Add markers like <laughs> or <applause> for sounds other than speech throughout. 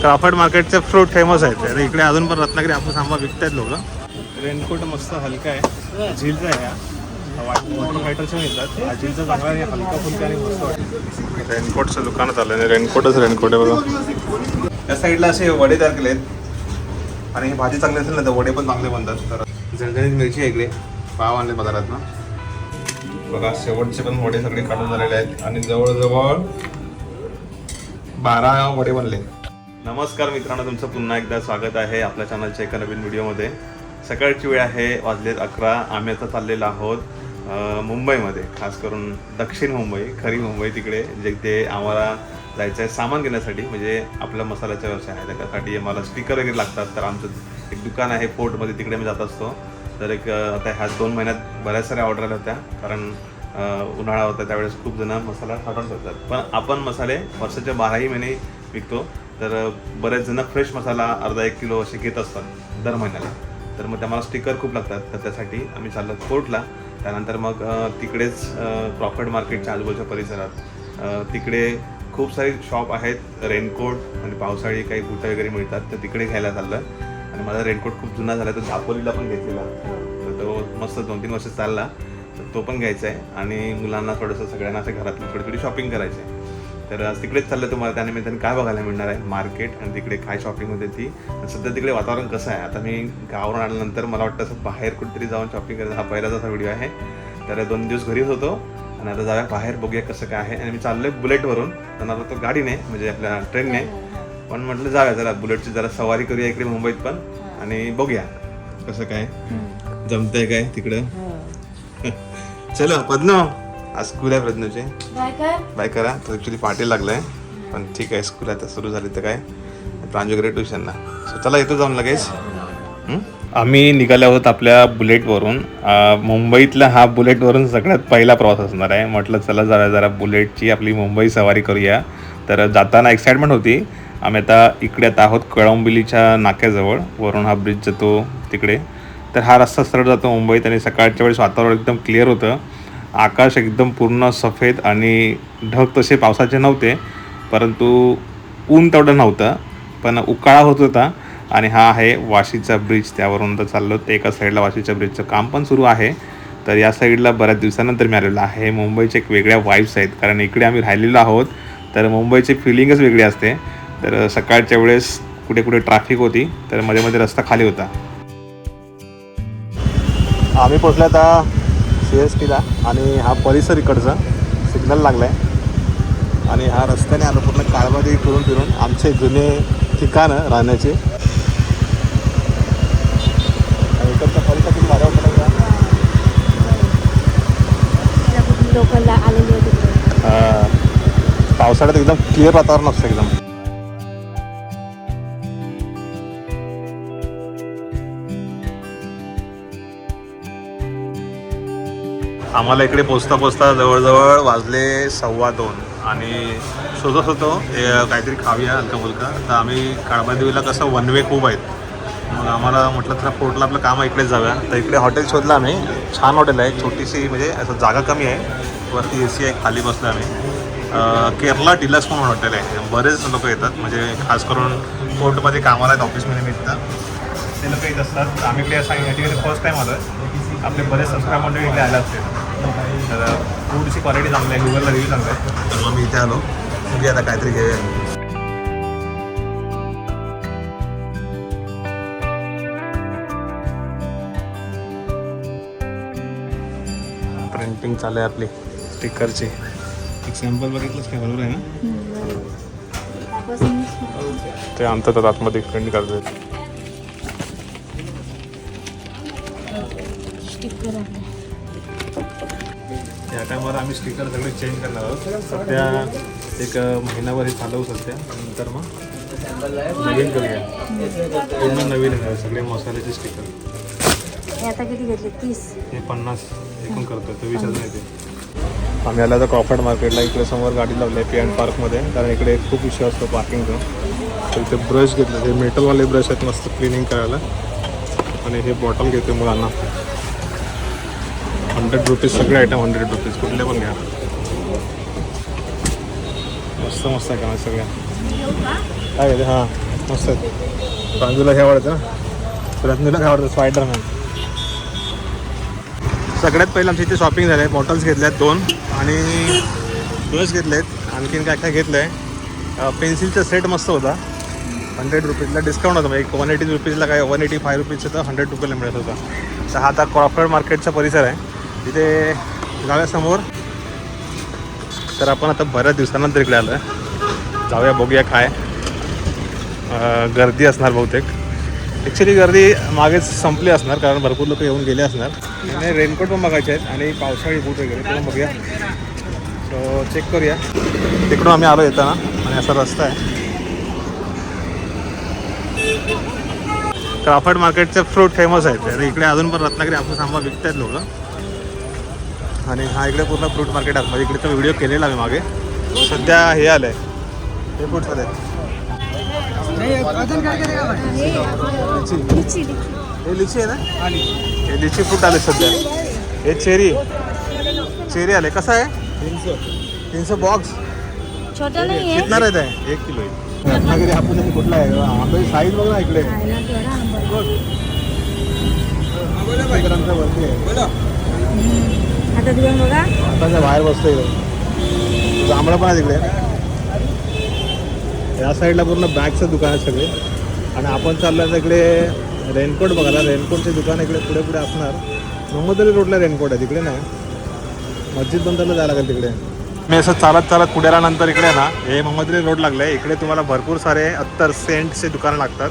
Crafoord मार्केटचे fruit famous आहेत. आणि इकडे अजून पण रत्नागिरी आपण आंबा विकतायत लोक. रेनकोट मस्त हलका आहे. झीलचा आहे वॉटर फायटरचे मिळतात हा झीलचा चांगला आणि हलका फुलका आणि मस्त वाटतं. रेनकोटचं दुकान चाललं आहे रेनकोटच रेनकोट आहे बघा. त्या साईडला असे वडे तयार केलेत. आणि ही भाजी चांगली असेल ना तर वडे पण चांगले बनतात. तर झणझणीत मिरची आहे इकडे. पाव आणले बाजारात ना बघा शेवटचे पण वडे सगळे काढून झालेले आहेत. आणि जवळजवळ बारा वडे बनले नमस्कार मित्रांनो तुमचं पुन्हा एकदा स्वागत आहे आपल्या चॅनलच्या एका नवीन व्हिडिओमध्ये. सकाळची वेळ आहे वाजलेत अकरा आम्ही आता चाललेलो आहोत मुंबईमध्ये खास करून दक्षिण मुंबई खरी मुंबई तिकडे जे ते आम्हाला जायचं आहे सामान घेण्यासाठी म्हणजे आपला मसाल्याचा व्यवसाय आहे. त्याच्यासाठी मला स्टिकर वगैरे लागतात तर आमचं एक दुकान आहे फोर्टमध्ये तिकडे मी जात असतो. तर एक आता ह्या दोन महिन्यात बऱ्याच साऱ्या ऑर्डर आल्या होत्या कारण उन्हाळा होता त्यावेळेस खूप जण मसाला हटवून ठेवतात पण आपण मसाले वर्षाच्या बाराही महिने विकतो. तर बरेच जण फ्रेश मसाला अर्धा एक किलो असे घेत असतात दर महिन्याला. तर मग त्या मला स्टिकर खूप लागतात. तर त्यासाठी आम्ही चाललो कोर्टला. त्यानंतर मग तिकडेच प्रॉफिट मार्केटच्या आजूबाजूच्या परिसरात तिकडे खूप सारे शॉप आहेत. रेनकोट आणि पावसाळी काही बुटं वगैरे मिळतात. तर तिकडे घ्यायला चाललं. आणि माझा रेनकोट खूप जुना झाला तर दापोलीला पण घेतलेला. तर तो मस्त दोन तीन वर्ष चालला. तर तो पण घ्यायचा आहे. आणि मुलांना थोडंसं सगळ्यांना असं घरातली थोडी थोडी शॉपिंग करायची आहे. तर आज तिकडेच चाललं तुम्हाला त्यानिमित्ताने काय बघायला मिळणार आहे? मार्केट आणि तिकडे काय शॉपिंग होते ती? सध्या तिकडे वातावरण कसं आहे? आता मी गावावरून आल्यानंतर मला वाटतं असं बाहेर कुठेतरी जाऊन शॉपिंग करायचा हा पहिलाच असा व्हिडिओ आहे. तर दोन दिवस घरीच होतो आणि आता जाऊया बाहेर बघूया कसं काय आहे. आणि मी चाललोय बुलेटवरून. पण आता तो गाडीने म्हणजे आपल्या ट्रेनने पण म्हटलं जाऊया जरा बुलेटची जरा सवारी करूया इकडे मुंबईत पण. आणि बघूया कसं काय जमतंय काय तिकडं. <laughs> चलो पद्म. आज स्कूल आहे प्रज्ञाचे. काय कर. बाय करा. तर ॲक्च्युली पाठी लागलाय. पण ठीक आहे स्कूल आता सुरू झाली तर काय? प्रांजू वगैरे ट्युशनला सो चला येतो जाऊन लगेच. आम्ही निघाले आहोत आपल्या बुलेटवरून मुंबईतला हा बुलेटवरून सगळ्यात पहिला प्रवास असणार आहे. म्हटलं चला जरा जरा बुलेटची आपली मुंबई सवारी करूया. तर जाताना एक्साइटमेंट होती. आम्ही आता इकडे आता आहोत कळंबिलीच्या नाक्याजवळ. वरून हा ब्रिज जातो तिकडे. तर हा रस्ता सरळ जातो मुंबईत आणि सकाळच्या वेळेस वातावरण एकदम क्लिअर होतं. आकाश एकदम पूर्ण सफेद आणि ढग तसे पावसाचे नव्हते परंतु ऊन तेवढं नव्हतं पण उकाळा होत होता आणि हा आहे वाशीचा ब्रिज त्यावरून तर चाललो ते एका साईडला वाशीच्या ब्रिजचं काम पण सुरू आहे. तर या साईडला बऱ्याच दिवसानंतर मी आलेलो आहे. मुंबईचे एक वेगळ्या वाईब्स आहेत कारण इकडे आम्ही राहिलेलो आहोत तर मुंबईची फिलिंगच वेगळी असते. तर सकाळच्या वेळेस कुठे कुठे ट्रॅफिक होती तर मध्ये मध्ये रस्ता खाली होता. आम्ही पोचलो आता सी एस टीला आणि हा परिसर इकडचा सिग्नल लागला आहे आणि हा रस्त्याने आलो पूर्ण काळमध्ये फिरून फिरून आमचे जुने ठिकाणं राहण्याचे इकडचा परिसर किती भारी वाटतो? लोकलला आलेली होती. पावसाळ्यात एकदम क्लिअर वातावरण असतं एकदम आम्हाला इकडे पोचता पोचता जवळजवळ वाजले सव्वा दोन. आणि शोधत होतो काहीतरी खाऊया हलका मुलका तर आम्ही काळबादेवीला कसं वन वे खूप आहेत. मग आम्हाला म्हटलं तर फोर्टला आपलं काम आहे, इकडेच जाऊया. तर इकडे हॉटेल शोधलं आम्ही. छान हॉटेल आहे छोटीशी म्हणजे असं जागा कमी आहे. वरती ए सी आहे खाली बसलो आम्ही. केरला डिलक्स म्हणून हॉटेल आहे. बरेच लोक येतात. म्हणजे खास करून कोर्टमध्ये कामाला आहेत ऑफिसमध्ये मिळतात ते लोक येत असतात. आम्ही इकडे असं ठिकाणी फर्स्ट टाईम आलो आहे आपले बरेच सबस्क्राईब मंडळी इकडे आले असते तर फूडची क्वालिटी चांगली आहे गुगलला रिव्ह्यू चांगला आहे. तर मग मी इथे आलो. बघूया आता काहीतरी घेऊया. प्रिंटिंग चालू आहे आपली स्टिकरची एक सॅम्पल बघितलंच काय? बरोबर आहे ना? ते आणतात आतमध्ये प्रिंट करतात. या टायमाला आम्ही स्टिकर सगळे चेंज करणार आहोत. सध्या एक महिनाभर हे चालवू सध्या. नंतर मग नवीन करूया. पूर्ण नवीन आहे सगळे मसाल्याचे स्टिकर हे आता किती घेतले? तीस. हे पन्नास. एकूण करतो तो विचार नाही ते. आम्ही आला तर क्रॉफर्ड मार्केटला इकडे समोर गाडी लावली आहे पी एन पार्कमध्ये कारण इकडे खूप विषय असतो पार्किंगचा तर इथे ब्रश घेतले. हे मेटलवाले ब्रश आहेत मस्त क्लिनिंग करायला. आणि हे बॉटल घेते मुलांना. हंड्रेड रुपीज सगळे आयटम हंड्रेड रुपीज कुठले पण घ्या. मस्त मस्त आहे का सगळ्या? काय घेते हां मस्त आहेत रांजूला हे आवडतं ना? रजनीला काय आवडतं स्पायडरमॅन सगळ्यात पहिलं आमच्या इथे शॉपिंग झालं आहे बॉटल्स घेतल्यात दोन आणि ब्रश घेतलेत. आणखीन काय काय घेतलं आहे पेन्सिलचा सेट मस्त होता. हंड्रेड रुपीजला डिस्काउंट होता. म्हणजे वन एटी रुपीजला काय वन एटी फाय रुपीजचं तर हंड्रेड रुपीजला मिळत होता. तर हा आता क्रॉफर्ड मार्केटचा परिसर आहे. तिथे गाव्यासमोर. तर आपण आता बऱ्याच दिवसानंतर इकडे आलो आहे जाऊया बघूया काय. गर्दी असणार बहुतेक. ॲक्च्युली गर्दी मागेच संपली असणार कारण भरपूर लोक येऊन गेले असणार. आणि रेनकोट पण बघायचे आहेत आणि पावसाळी बूट वगैरे पण बघूया. सो चेक करूया. तिकडून आम्ही आलो येताना आणि असा रस्ता आहे. क्राफर्ड मार्केटचे फ्रूट फेमस आहेत. आणि इकडे अजून पण रत्नागिरी आपण आंबा विकत आहेत लोक. आणि हा इकडे पूर्ण फ्रूट मार्केट आहे. म्हणजे इकडे व्हिडिओ केलेला आहे मागे. सध्या हे आलं आहे हे फ्रूट्स आले लिची. हे लिची आहे ना? हे लिची फ्रूट आले सध्या. हे चेरी. चेरी आले कसं आहे? तीनशे बॉक्स. छोटा नाही आहे. कितना रहता है? एक किलो रत्नागिरी हापूस आणि कुठला आहे? आंबे साईज बघ इकडे. किती वरती आहे. आता दिवस बघा. आताच्या बाहेर बसतो इकडे. जांभळं पण आहे तिकडे या साईडला पूर्ण बॅगचं दुकान आहे सगळे. आणि आपण चाललो तिकडे इकडे रेनकोट बघायला. रेनकोटचे दुकान इकडे पुढे पुढे असणार. मोहम्मदली रोडला रेनकोट आहे तिकडे नाही. मस्जिद बंदरला जायला लागेल तिकडे. मी असं चालत चालत पुढे आल्यानंतर इकडे ना हे मोहम्मदली रोड लागलं आहे इकडे तुम्हाला भरपूर सारे अत्तर सेंटचे दुकानं लागतात.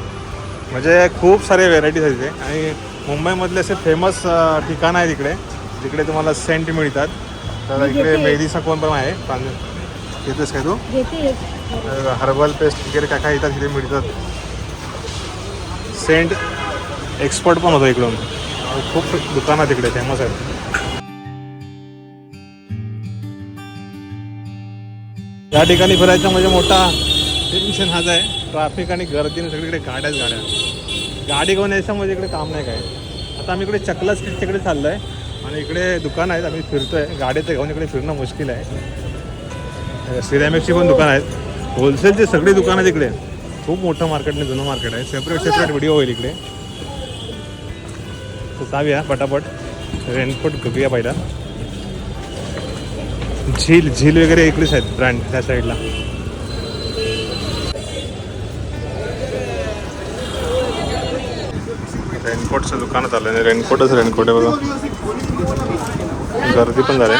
म्हणजे खूप सारे व्हेरायटीज आहेत इथे. आणि मुंबईमधले असे फेमस ठिकाणं आहेत इकडे. जिकडे तुम्हाला सेंट मिळतात तर इकडे घेते. मेहदीचा कोण पण आहे. प्रांजू घेतेस काय तू. हर्बल पेस्ट वगैरे काय काय येतात तिथे मिळतात. सेंट एक्सपर्ट पण होतो इकडून. खूप दुकानं तिकडे फेमस आहेत या ठिकाणी फिरायचं म्हणजे मोठा टेन्शन हाच आहे ट्रॅफिक आणि गर्दीने सगळीकडे गाड्याच गाड्या. गाडी घेऊन यायचं म्हणजे इकडे काम नाही काय. आता आम्ही इकडे चकला स्ट्रीटच्याकडे चाललो आहे आणि इकडे दुकान आहेत आम्ही फिरतोय. तर घेऊन इकडे फिरणं मुश्किल आहे. सिरॅमिकची पण दुकान आहेत. होलसेलची सगळी दुकानं आहेत इकडे. खूप मोठं मार्केट नाही जुनं मार्केट आहे. सेपरेट सेपरेट व्हिडिओ होईल इकडे. जाऊया पटापट. रेनकोट घेऊया पहिला. झील झील वगैरे इकडेच आहेत ब्रँड त्या साईडला रेनकोटचं दुकानात आलं नाही रेनकोटच रेनकोट आहे बघा. गर्दी पण झाली.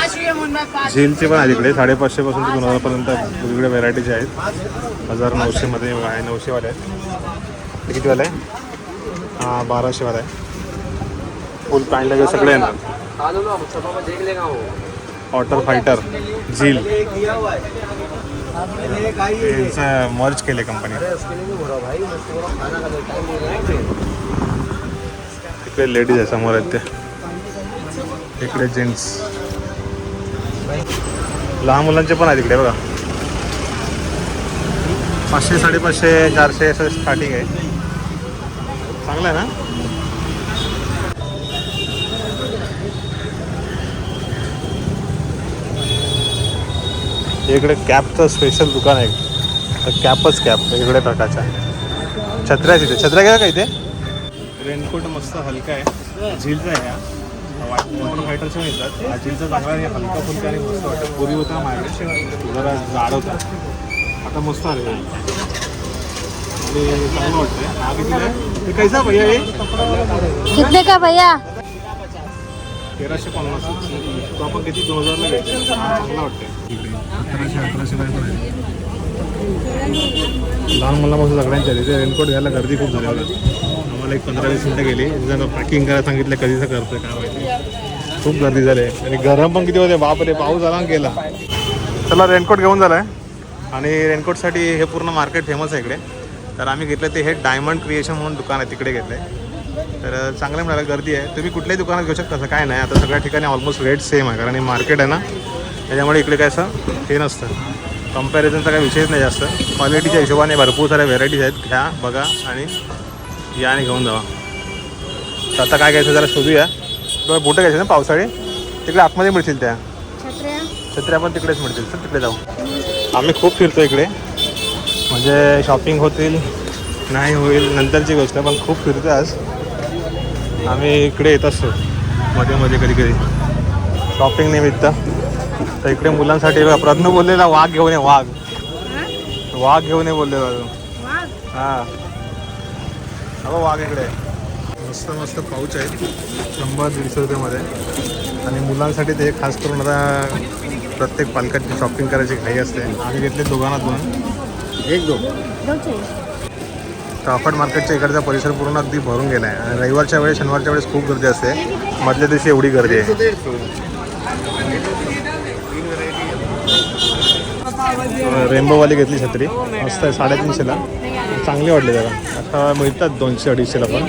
झीलचे पण आहे तिकडे. साडेपाचशेपासून ते दोन हजारपर्यंत वेगवेगळ्या व्हेरायटीचे आहेत. हजार नऊशेमध्ये आहे नऊशेवाले आहेत. ते कितीवाला आहे हां बाराशेवाला आहे फुल पॅन्ट वगैरे सगळे येणार वॉटर फायटर झील. मर्ज केले कंपनी तिकडे लेडीज आहे समोर आहेत ते. इकडे जेंट्स लहान मुलांचे पण आहे तिकडे बघा. पाचशे साडेपाचशे चारशे असं स्टार्टिंग आहे. चांगलं आहे ना? इकडे कॅपचं स्पेशल दुकान आहे. कॅपच कॅप वेगवेगळ्या प्रकारच्या. छत्र्या तिथे इथे. छत्र्या घ्या का इथे? रेनकोट मस्त हलका आहे. झीलचा आहे. हा वॉटर फायटरचे मिळतात हा झीलचा चांगला आहे. हलका फुलका आणि मस्त वाटतं. पूर्वी होता माझ्याकडे जरा जाड होता. आता मस्त आले. आणि चांगलं वाटतंय. हा कितीला आहे? कैसा भैया हे? कितने का भैया? तेराशे पन्नास. तो आपण किती? दोन हजारला घेतला हा चांगला वाटतंय. इकडे अकराशे अकराशे काय पण आहे. लहान मुलांपासून सगळ्यांच्या तिथे रेनकोट घ्यायला गर्दी खूप झाली. होती आम्हाला एक पंधरा वीस मिनटं गेली. जर पॅकिंग करायला सांगितलं कधीचं करतं काय माहिती. खूप गर्दी झाली. आणि गरम पण किती होते बापरे पाऊस आला आणि गेला. चला रेनकोट घेऊन झाला आहे आणि रेनकोटसाठी हे पूर्ण मार्केट फेमस आहे इकडे. तर आम्ही घेतलं ते हे डायमंड क्रिएशन म्हणून दुकान आहे तिकडे घेतलं आहे तर चांगलं मिळालं गर्दी आहे. तुम्ही कुठल्याही दुकानात घेऊ शकता असं काय नाही. आता सगळ्या ठिकाणी ऑलमोस्ट रेट सेम आहे. कारण हे मार्केट आहे ना त्याच्यामुळे इकडे काय असं हे नसतं. कम्पॅरिझनचा काही विषयच नाही जास्त. क्वालिटीच्या हिशोबाने भरपूर साऱ्या व्हेरायटीज आहेत. घ्या बघा आणि या आणि घेऊन जावा. तर आता काय घ्यायचं जरा शोधूया. तुला बोटं घ्यायचे ना पावसाळी? तिकडे आतमध्ये मिळतील त्या. छत्र्या. पण तिकडेच मिळतील. तर तिकडे जाऊ. आम्ही खूप फिरतो इकडे. म्हणजे शॉपिंग होतील नाही होईल नंतरची गोष्ट पण खूप फिरतो आज. आम्ही इकडे येत असतो. मध्ये मध्ये कधी कधी. शॉपिंग निमित्त. तर इकडे मुलांसाठी प्रज्ञ बोललेला वाघ घेऊन ये वाघ. वाघ घेऊन ये बोललेला तो. हा. अगं वाघ इकडे मस्त मस्त पाऊच आहेत. शंभर दीडशे रुपयामध्ये. आणि मुलांसाठी ते खास करून आता प्रत्येक पालकाची शॉपिंग करायची घाई असते. आम्ही घेतले दोघांना दोन एक दोन. कापड मार्केटच्या इकडचा परिसर पूर्ण अगदी भरून गेला आहे आणि रविवारच्या वेळेस शनिवारच्या वेळेस खूप गर्दी असते. मधल्या दिवशी एवढी गर्दी आहे. रेनबोवाली घेतली छत्री. मस्त आहे साडेतीनशेला. चांगली वाटली जरा. आता मिळतात दोनशे अडीचशेला पण.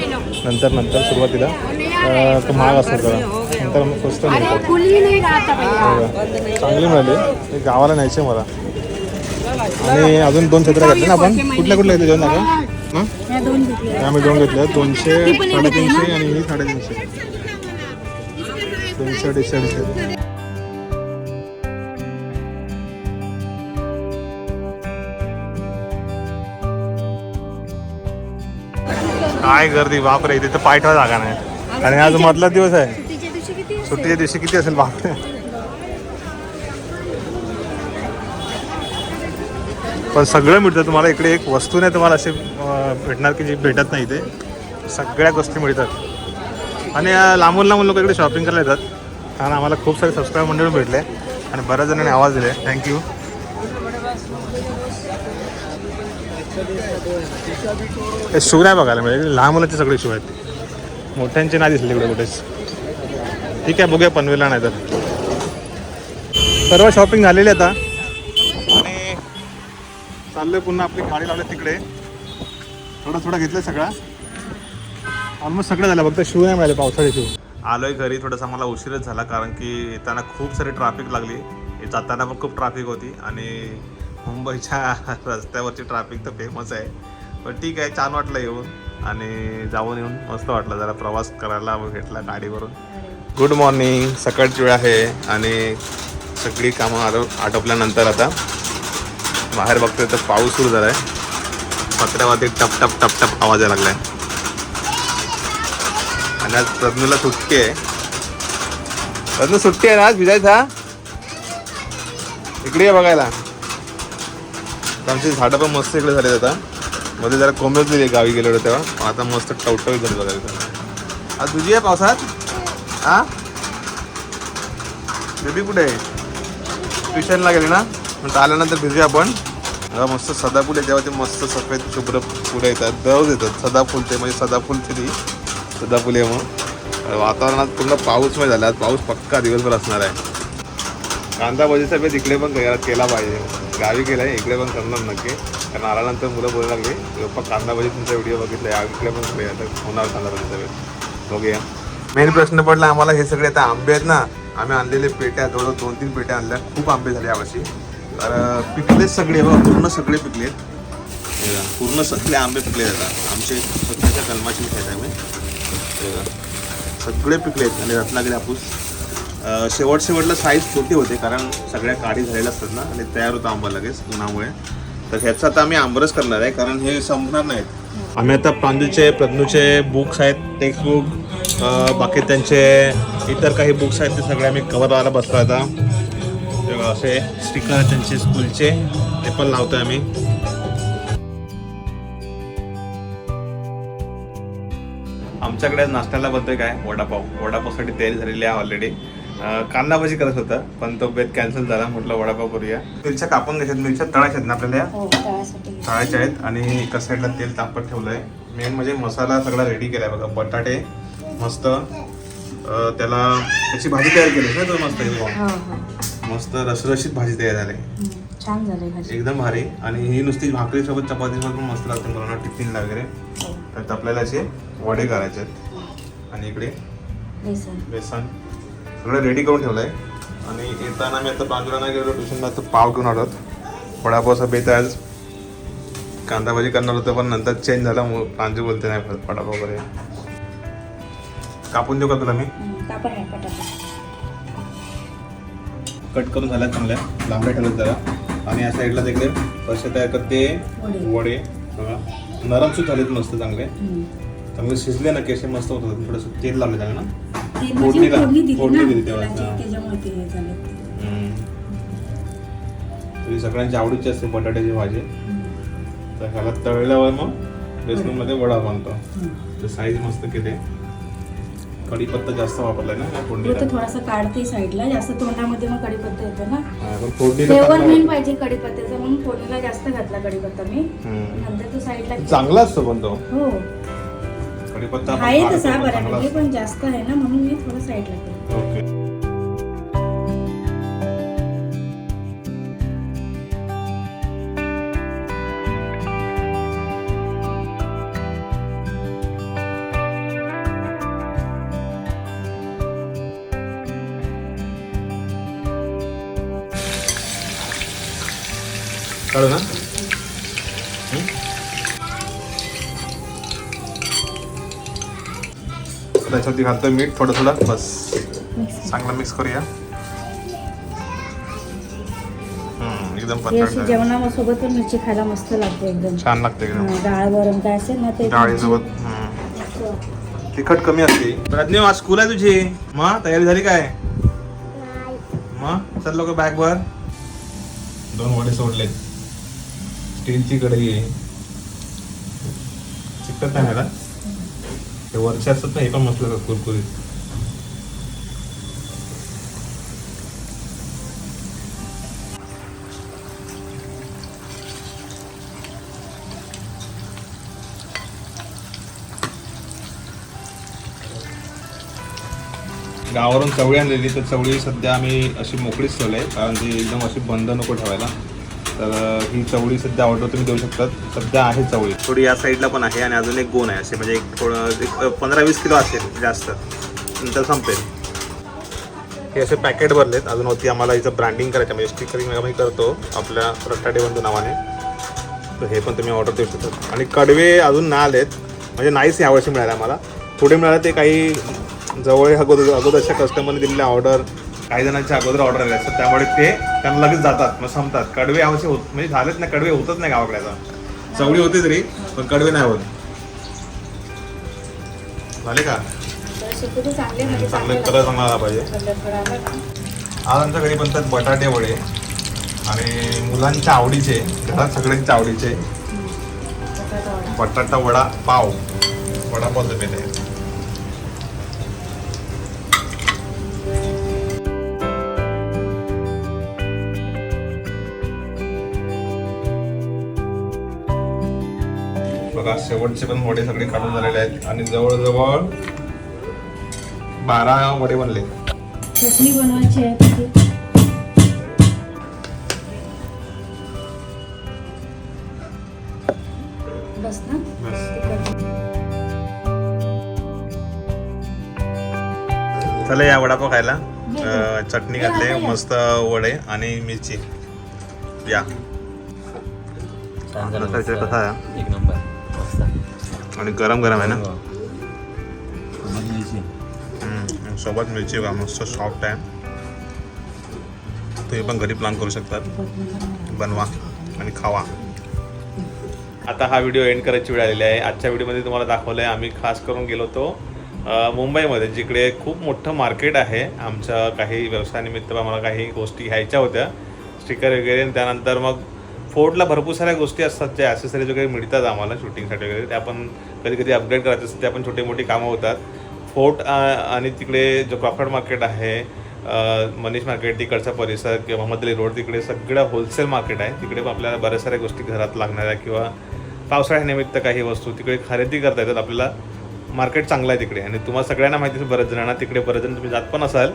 नंतर नंतर सुरुवातीला. तो महाग असतात जरा. नंतर मग स्वस्त मिळतात भैया बघा. चांगली मिळाली. ते गावाला न्यायचे मला. आणि अजून दोन छत्र्या घेतल्या ना आपण? कुठल्या कुठल्या घेतल्या दोन आपण हां? घेतले आम्ही दोन घेतले दोनशे साडेतीनशे आणि ही साडेतीनशे. दोनशे अडीचशे अडीचशे. काय गर्दी बापरे इथे तर पाय ठेवा जागा नाही आणि आज मधला दिवस आहे. सुट्टीच्या दिवशी किती असेल बापरे. पण सगळं मिळतं तुम्हाला इकडे एक वस्तू नाही तुम्हाला असे भेटणार की जी भेटत नाही इथे. सगळ्या गोष्टी मिळतात. आणि लांबून लांबून लोक इकडे शॉपिंग करायला येतात. कारण आम्हाला खूप सारे सबस्क्राईब मंडळ भेटले. आणि बऱ्याच जणांनी आवाज दिले. थँक्यू हे शू नाही बघायला मिळेल लहान मुलांचे सगळे शू आहेत. मोठ्यांचे नाही दिसले इकडे कुठेच. ठीक आहे बघूया पनवेलला नाही तर. सर्व शॉपिंग झालेली आता. आणि चाललोय पुन्हा आपली गाडी लावली तिकडे. थोडा थोडा घेतलं सगळा. ऑलमोस्ट सगळं झालं फक्त शू नाही मिळाले पावसाळी शू आलोय घरी थोडासा मला उशीरच झाला कारण की येताना खूप सारी ट्रॅफिक लागली. जाताना पण खूप ट्रॅफिक होती आणि मुंबईच्या <laughs> रस्त्यावरची ट्रॅफिक तर फेमस आहे. पण ठीक आहे छान वाटलं येऊन. आणि जाऊन येऊन मस्त वाटलं जरा प्रवास करायला भेटला गाडीवरून. गुड मॉर्निंग सकाळची वेळ आहे आणि सगळी कामं आटो आटोपल्यानंतर आता बाहेर बघतोय तर पाऊस सुरू झालाय. पत्र्यावरती टप टप टप टप आवाज यायला लागलाय. आणि आज प्रज्ञूला सुट्टी आहे. प्रज्ञू सुट्टी आहे ना आज? भिजायचा इकडे ये बघायला. आमची झाडं पण मस्त इकडे झाली आता. मध्ये जरा कोंबच गावी गेलो तेव्हा. आता मस्त टवटवीत झाली बघायला आज तुझी आहे पावसात? हा? बेबी कुठे आहे? ट्युशनला गेली ना? मग आल्यानंतर भिजूया आपण. मस्त सदाफुल आहे. तेव्हा ते मस्त सफेद शुभ्र फुलं येतात. दव येतात. सदाफुल ते म्हणजे सदाफुल ती. सदाफुल आहे मग. वातावरणात पूर्ण पाऊसमध्ये झाला पाऊस पक्का दिवसभर असणार आहे. कांदा भजी सफेद इकडे पण केला केला पाहिजे. गावी केला आहे इकडे पण करणार नक्की. कारण आल्यानंतर मुलं बोलायला लागले. पप्पा कांदा भाजी तुमचा व्हिडिओ बघितला या इकडे पण सगळे आता होणार कांदा भाजी सगळे बघूया. मेन प्रश्न पडला आम्हाला हे सगळे आता आंबे आहेत ना आम्ही आणलेले पेट्या जवळ दोन तीन पेट्या आणल्या. खूप आंबे झाले यावर्षी. तर पिकले सगळे बघा पूर्ण सगळे पिकले पूर्ण सगळे आंबे पिकले जातात आमचे स्वतःच्या कलमाची मिठाई आहे आम्ही हे बघा, सगळे आणि रत्नागिरी हापूस. शेवट शेवटला साईज छोटी होते कारण सगळ्या काढी झालेल्या असतात ना आणि तयार होतं आंबा लगेच उन्हामुळे. तर ह्याचा आता आम्ही आंबरस करणार आहे कारण हे संपणार नाहीत. आम्ही आता प्रांजूचे प्रज्ञूचे बुक्स आहेत टेक्स्टबुक बाकी त्यांचे इतर काही बुक्स आहेत ते सगळे आम्ही कवर लावायला बसलो आता. असे स्टिकर आहेत त्यांचे स्कूलचे ते पण लावतो आम्ही. आमच्याकडे नाश्त्याला बनतोय काय? वडापाव. वडापावसाठी तयारी झालेली आहे ऑलरेडी कांदा भाजी करत होता पण तो बेत कॅन्सल झाला. म्हटलं वडापाव करूया. मिरच्या कापून घ्यायच्यात मिरच्या तळायच्या आहेत ना आपल्याला? हो तळायच्या आहेत. आणि एका साईडला तेल तापत ठेवलंय. मेन म्हणजे मसाला सगळा रेडी केलाय बघा. बटाटे मस्त. त्याला त्याची भाजी तयार केली ना तो मस्त. हो हो. मस्त रसरशीत भाजी तयार झाली. छान झाले एकदम भारी. आणि ही नुसती भाकरीसोबत चपातीसोबत पण मस्त लागते मुलांना टिफिनला वगैरे. तर आपल्याला असे वडे करायचे आहेत. आणि इकडे बेसन. बेसन. सगळं रेडी करून ठेवलंय. आणि येताना मी आता बाजूला नाही गेलो ट्युशनला तर पाव घेऊन आलो वडापावचा बेत आहे आज. कांदा भाजी करणार होतं पण नंतर चेंज झाला प्रांजू बोलते नाही परत वडापाव वगैरे. कापून देऊ का तुला मी? आहे कट करून झाल्या चांगल्या. लांबड्या ठेवल्यात जरा. आणि या साईडला तिकडे कसे तयार करते. वडे. नरम सुद्धा झालेत मस्त चांगले. चांगले शिजले ना की असे मस्त होतात. थोडंसं तेल लावलं त्याला ना. ते म्हणजे फोडणीला- फोडणी दिली फोडणी ना दिली तेव्हा, तेलाची, हा. त्याच्यामुळे ते हे झालं. हम्म. तरी सगळ्यांची आवडीची असते बटाट्याची भाजी. तर ह्याला तळल्यावर मग बेसनमध्ये वडा बांधतो हम्म. तर साईज मस्त केले. कढीपत्ता जास्त वापरलाय ना या तो फोडणीला तर थोडासा काढते साईडला जास्त तोंडामध्ये मग कढीपत्ता येतो ना. हा, पण फोडणीला फ्लेवर चांगला मेन वाटतो. पाहिजे कढीपत्त्याचा म्हणून फोडणीला जास्त घातला कढीपत्ता मी. हम्म. नंतर तो साईडला चांगला असतो पण तो. हो. कढीपत्ता आपण आहे तसा पण चांगला बऱ्यापैकी असतो. पण जास्त आहे ना म्हणून मी थोडं साईडला केलं. ओके. काढू ना? त्याच्यावरती घालतोय मीठ थोडं थोडं बस. चांगलं मिक्स करूया. एकदम परफेक्ट अशी झालं. जेवणासोबत पण मिरची खायला मस्त लागते एकदम. छान लागते एकदम. डाळ वरण काय असेल ना ते डाळीसोबत हम्म. तिखट कमी असते. प्रज्ञा आज स्कूल आहे तुझी? मग तयारी झाली काय? मग चल लोक बॅग वर दोन वडे सोडले. स्टीलची कढई आहे. चिकट नाही ते वरच्या असतात ना हे पण मस्त लागतात कुरकुरीत. गावावरून चवळी आणलेली तर चवळी सध्या आम्ही अशी मोकळीच ठेवली आहे कारण ती एकदम अशी बंद नको ठेवायला. तर ही चवळी सध्या ऑर्डर तुम्ही देऊ शकतात. सध्या आहे चवळी. थोडी या साईडला पण आहे आणि अजून एक गोण आहे. असे म्हणजे एक थोडं एक पंधरा वीस किलो असेल जास्त. नंतर संपेल. हे असे पॅकेट भरलेत. अजून होती आम्हाला हिचं ब्रँडिंग करायचं म्हणजे स्टिकरिंग आम्ही करतो आपल्या रट्टाडे नावाने. तर हे पण तुम्ही ऑर्डर देऊ शकता आणि कडवे अजून नाही आलेत. म्हणजे नाहीच यावर्षी मिळाले आम्हाला. थोडे मिळाले ते काही जवळ अगोदर अगोदरच्या कस्टमरने दिलेल्या ऑर्डर काही जणांच्या अगोदर ऑर्डर आले असतात त्यामुळे ते त्यांना लगेच जातात मग संपतात. कडवे यावर्षी होत म्हणजे झालेच नाही कडवे होतच नाही गावाकडे आता चवळी होते तरी पण कडवे नाही होत. झाले का? चांगले कलर चांगला पाहिजे. आज आमच्या घरी बनतात बटाटे वडे आणि मुलांच्या आवडीचे घरात सगळ्यांच्या आवडीचे. बटाटा वडा. बटाटा वडा पाव. वडापाव जमेल शेवटचे पण वडे सगळे काढून झालेले आहेत आणि जवळजवळ बारा वडे बनले. चटणी बनवायची आहे तिथे. बस ना. चला या वडापाव खायला. चटणी घातले मस्त वडे आणि मिरची. या. कसा आहे? एक नंबर. मस्त आणि गरम गरम आहे ना. हम्म, सोबत मिरची बघा मस्त सॉफ्ट आहे. तुम्ही पण घरी प्लॅन करू शकतात. बनवा आणि खावा. आता हा व्हिडिओ एंड करायची वेळ आलेली आहे. आजच्या व्हिडिओमध्ये तुम्हाला दाखवलं आहे आम्ही खास करून गेलो होतो मुंबईमध्ये जिकडे खूप मोठं मार्केट आहे. आमच्या काही व्यवसायानिमित्त आम्हाला काही गोष्टी घ्यायच्या होत्या. स्टिकर वगैरे आणि त्यानंतर मग फोर्टला भरपूर साऱ्या गोष्टी असतात ज्या ॲसेसरीज वगैरे मिळतात आम्हाला शूटिंगसाठी वगैरे. त्या आपण कधी कधी अपग्रेड करायचं असतं त्या पण छोटी मोठी कामं होतात. फोर्ट आणि तिकडे जो क्रॉफर्ड मार्केट आहे मनीष मार्केट तिकडचा परिसर किंवा मधली रोड तिकडे सगळं होलसेल मार्केट आहे. तिकडे पण आपल्याला बऱ्याच साऱ्या गोष्टी घरात लागणाऱ्या किंवा पावसाळ्यानिमित्त काही वस्तू तिकडे खरेदी करता येतात. आपल्याला मार्केट चांगलं आहे तिकडे. आणि तुम्हाला सगळ्यांना माहिती असेल बऱ्याच जणांना तिकडे बरेच जण तुम्ही जात पण असाल.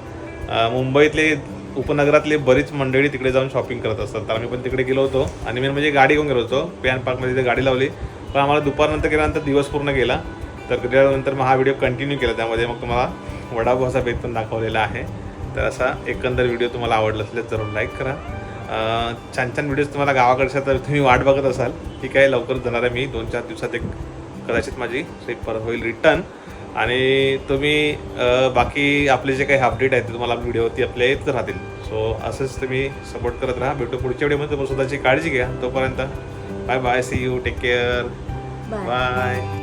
मुंबईतले उपनगरातले बरीच मंडळी तिकडे जाऊन शॉपिंग करत असतात. तर आम्ही पण तिकडे गेलो होतो. आणि मी म्हणजे गाडी घेऊन गेलो होतो. पॅन पार्कमध्ये तिथे गाडी लावली. पण आम्हाला दुपारनंतर गेल्यानंतर दिवस पूर्ण गेला. तर त्याच्यानंतर मग हा व्हिडिओ कंटिन्यू केला. त्यामध्ये मग तुम्हाला वडापावचा बेत पण दाखवलेला आहे. तर असा एकंदर व्हिडिओ तुम्हाला आवडला असल्यास जरूर लाईक करा. छान छान व्हिडिओज तुम्हाला गावाकडच्या तर तुम्ही वाट बघत असाल. ठीक आहे लवकरच जाणार आहे मी. दोन चार दिवसात एक कदाचित माझी ट्रिप परत होईल रिटर्न आणि तुम्ही बाकी आपले जे काही अपडेट आहेत ते तुम्हाला व्हिडिओवरती आपल्या येत राहतील. सो असंच तुम्ही सपोर्ट करत राहा. भेटू पुढच्या व्हिडिओमध्ये तुम्हाला स्वतःची काळजी घ्या. तोपर्यंत bye bye see you take care bye